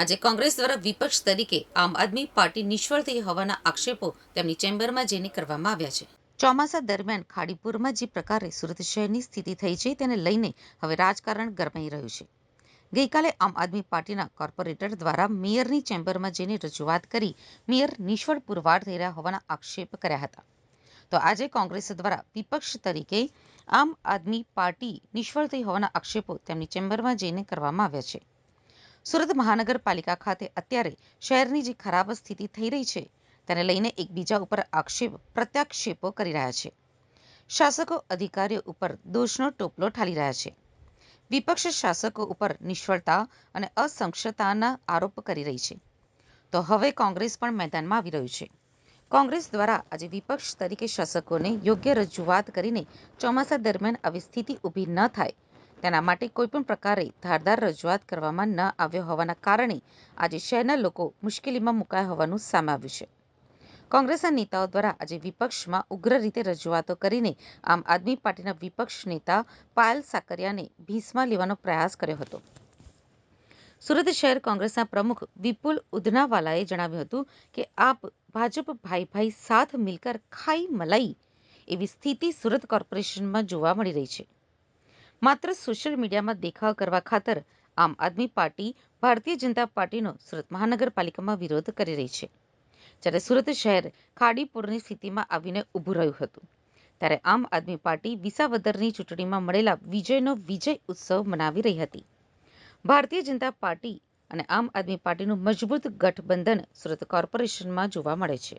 આજે કોંગ્રેસ દ્વારા વિપક્ષ તરીકે આમ આદમી પાર્ટી નિષ્ફળ થઈ હોવાના આક્ષેપો તેમની ચેમ્બરમાં જઈને કરવામાં આવ્યા છે. ચોમાસા દરમિયાન ખાડીપુરમાં જે પ્રકારે સુરત શહેરની સ્થિતિ થઈ છે તેને લઈને હવે રાજકારણ ગરમાઈ રહ્યું છે. ગઈકાલે આમ આદમી પાર્ટીના કોર્પોરેટર દ્વારા મેયરની ચેમ્બરમાં જઈને રજૂઆત કરી મેયર નિષ્ફળ પુરવાર થઈ રહ્યા હોવાના આક્ષેપ કર્યા હતા. તો આજે કોંગ્રેસ દ્વારા વિપક્ષ તરીકે આમ આદમી પાર્ટી નિષ્ફળ થઈ હોવાના આક્ષેપો તેમની ચેમ્બરમાં જઈને કરવામાં આવ્યા છે. સુરત મહાનગરપાલિકા ખાતે અત્યારે શહેરની જે ખરાબ સ્થિતિ થઈ રહી છે, તેને લઈને એકબીજા ઉપર આક્ષેપ, પ્રત્યાક્ષેપો કરી રહ્યા છે. શાસકો અધિકારીઓ ઉપર દોષનો ટોપલો ઠાલી રહ્યા છે. વિપક્ષ શાસકો ઉપર નિષ્ફળતા અને અસંક્ષતાના આરોપ કરી રહી છે. તો હવે કોંગ્રેસ પણ મેદાનમાં આવી રહ્યું છે. કોંગ્રેસ દ્વારા આજે વિપક્ષ તરીકે શાસકોને યોગ્ય રજૂઆત કરીને ચોમાસા દરમિયાન આવી સ્થિતિ ઊભી ન થાય તેના માટે કોઈપણ પ્રકારે ધારદાર રજૂઆત કરવામાં ન આવ્યો હોવાના કારણે આજે શહેરના લોકો મુશ્કેલીમાં મુકાયા હોવાનું સામે આવ્યું છે. કોંગ્રેસના નેતાઓ દ્વારા આજે વિપક્ષમાં ઉગ્ર રીતે રજૂઆતો કરીને આમ આદમી પાર્ટીના વિપક્ષ નેતા પાયલ સાકરિયાને ભીસમાં લેવાનો પ્રયાસ કર્યો હતો. સુરત શહેર કોંગ્રેસના પ્રમુખ વિપુલ ઉધનાવાલાએ જણાવ્યું હતું કે આપ ભાજપ ભાઈ ભાઈ સાથ મિલકર ખાઈ મલાઈ એવી સ્થિતિ સુરત કોર્પોરેશનમાં જોવા મળી રહી છે. માત્ર સોશિયલ મીડિયામાં દેખાવ કરવા ખાતર આમ આદમી પાર્ટી ભારતીય જનતા પાર્ટીનો સુરત મહાનગરપાલિકામાં વિરોધ કરી રહી છે. જ્યારે સુરત શહેર ખાડીપુરની સ્થિતિમાં આવીને ઊભું રહ્યું હતું, ત્યારે આમ આદમી પાર્ટી વિસાવદરની ચૂંટણીમાં મળેલા વિજયનો વિજય ઉત્સવ મનાવી રહી હતી. ભારતીય જનતા પાર્ટી અને આમ આદમી પાર્ટીનું મજબૂત ગઠબંધન સુરત કોર્પોરેશનમાં જોવા મળે છે.